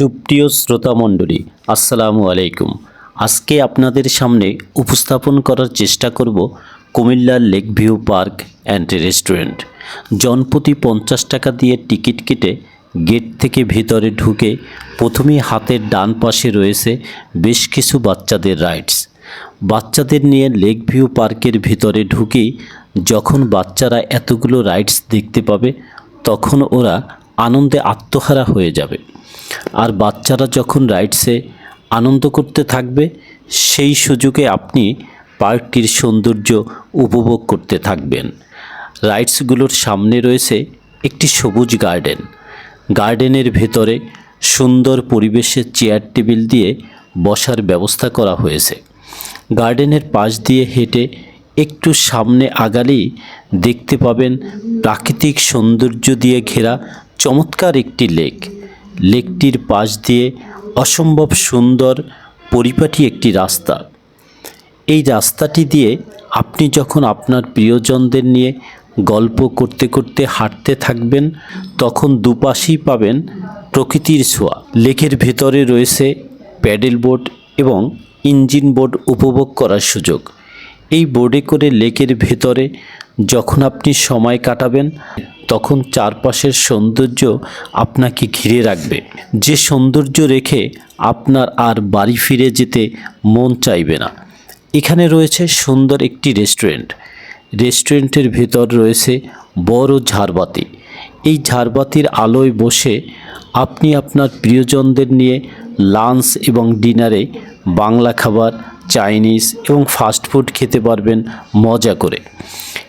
সুপ্রিয় শ্রোতা মণ্ডলী, আসসালামু আলাইকুম। আজকে আপনাদের সামনে উপস্থাপন করার চেষ্টা করব কুমিল্লার lake view park and restaurant. জনপ্রতি পঞ্চাশ টাকা দিয়ে টিকিট কেটে গেট থেকে ভিতরে ঢুকে প্রথমেই হাতের ডান পাশে রয়েছে বেশ কিছু বাচ্চাদের রাইডস। বাচ্চাদের নিয়ে লেক ভিউ পার্কের ভিতরে ঢুকেই যখন বাচ্চারা এতগুলো রাইডস দেখতে পাবে, তখন ওরা আনন্দে আত্মহারা হয়ে যাবে। আর বাচ্চারা যখন রাইডসে আনন্দ করতে থাকবে, সেই সুযোগে আপনি পার্কটির সৌন্দর্য উপভোগ করতে থাকবেন। রাইডসগুলোর সামনে রয়েছে একটি সবুজ গার্ডেন। গার্ডেনের ভেতরে সুন্দর পরিবেশে চেয়ার টেবিল দিয়ে বসার ব্যবস্থা করা হয়েছে। গার্ডেনের পাশ দিয়ে হেঁটে একটু সামনে আগালেই দেখতে পাবেন প্রাকৃতিক সৌন্দর্য দিয়ে ঘেরা চমৎকার একটি লেক। লেকটির পাশ দিয়ে অসম্ভব সুন্দর পরিপাটি একটি রাস্তা। এই রাস্তাটি দিয়ে আপনি যখন আপনার প্রিয়জনদের নিয়ে গল্প করতে করতে হাঁটতে থাকবেন, তখন দুপাশেই পাবেন প্রকৃতির ছোঁয়া। লেকের ভেতরে রয়েছে প্যাডেল বোট এবং ইঞ্জিন বোট উপভোগ করার সুযোগ। এই বোর্ডে করে লেকের ভেতরে যখন আপনি সময় কাটাবেন তখন চারপাশের সৌন্দর্য আপনাকে ঘিরে রাখবে। যে সৌন্দর্য রেখে আপনার আর বাড়ি ফিরে যেতে মন চাইবে না। এখানে রয়েছে সুন্দর একটি রেস্টুরেন্ট। রেস্টুরেন্টের ভেতর রয়েছে বড় ঝাড়বাতি। এই ঝাড়বাতির আলোয় বসে আপনি আপনার প্রিয়জনদের নিয়ে লাঞ্চ এবং ডিনারে বাংলা খাবার, চাইনিজ এবং ফাস্টফুড খেতে পারবেন মজা করে।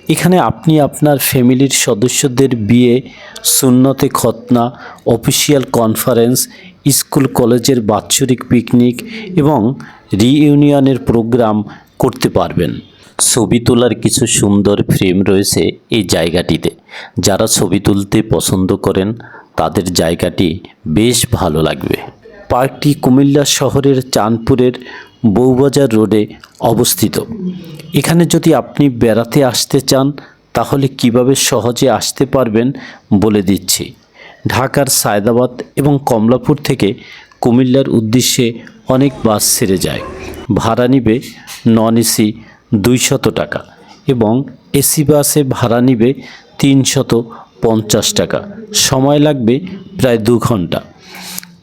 এখানে আপনি আপনার ফ্যামিলির সদস্যদের বিয়ে, সুন্নতে খতনা অফিসিয়াল কনফারেন্স, স্কুল কলেজের বাৎসরিক পিকনিক এবং রিইউনিয়নের প্রোগ্রাম করতে পারবেন। ছবি তোলার কিছু সুন্দর ফ্রেম রয়েছে এই জায়গাটিতে। যারা ছবি তুলতে পছন্দ করেন, তাদের জায়গাটি বেশ ভালো লাগবে। পার্কটি কুমিল্লা শহরের চাঁদপুরের বউবাজার রোডে অবস্থিত। এখানে যদি আপনি বেড়াতে আসতে চান, তাহলে কীভাবে সহজে আসতে পারবেন বলে দিচ্ছি। ঢাকার সায়দাবাদ এবং কমলাপুর থেকে কুমিল্লার উদ্দেশ্যে অনেক বাস ছেড়ে যায়। ভাড়া নিবে নন এসি দুইশত টাকা এবং এসি বাসে ভাড়া নিবে তিনশত পঞ্চাশ টাকা। সময় লাগবে প্রায় দু ঘণ্টা।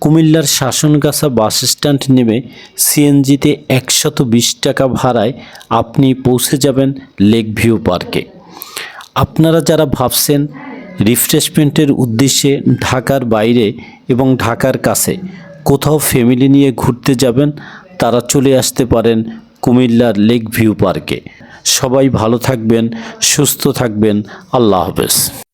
কুমিল্লার শাসনগাছা বাস স্ট্যান্ড নেমে সিএনজিতে একশত বিশ টাকা ভাড়ায় আপনি পৌঁছে যাবেন লেক ভিউ পার্কে। আপনারা যারা ভাবছেন রিফ্রেশমেন্টের উদ্দেশ্যে ঢাকার বাইরে এবং ঢাকার কাছে কোথাও ফ্যামিলি নিয়ে ঘুরতে যাবেন তারা চলে আসতে পারেন কুমিল্লার লেক ভিউ পার্কে। সবাই ভালো থাকবেন, সুস্থ থাকবেন। আল্লাহ হাফেজ।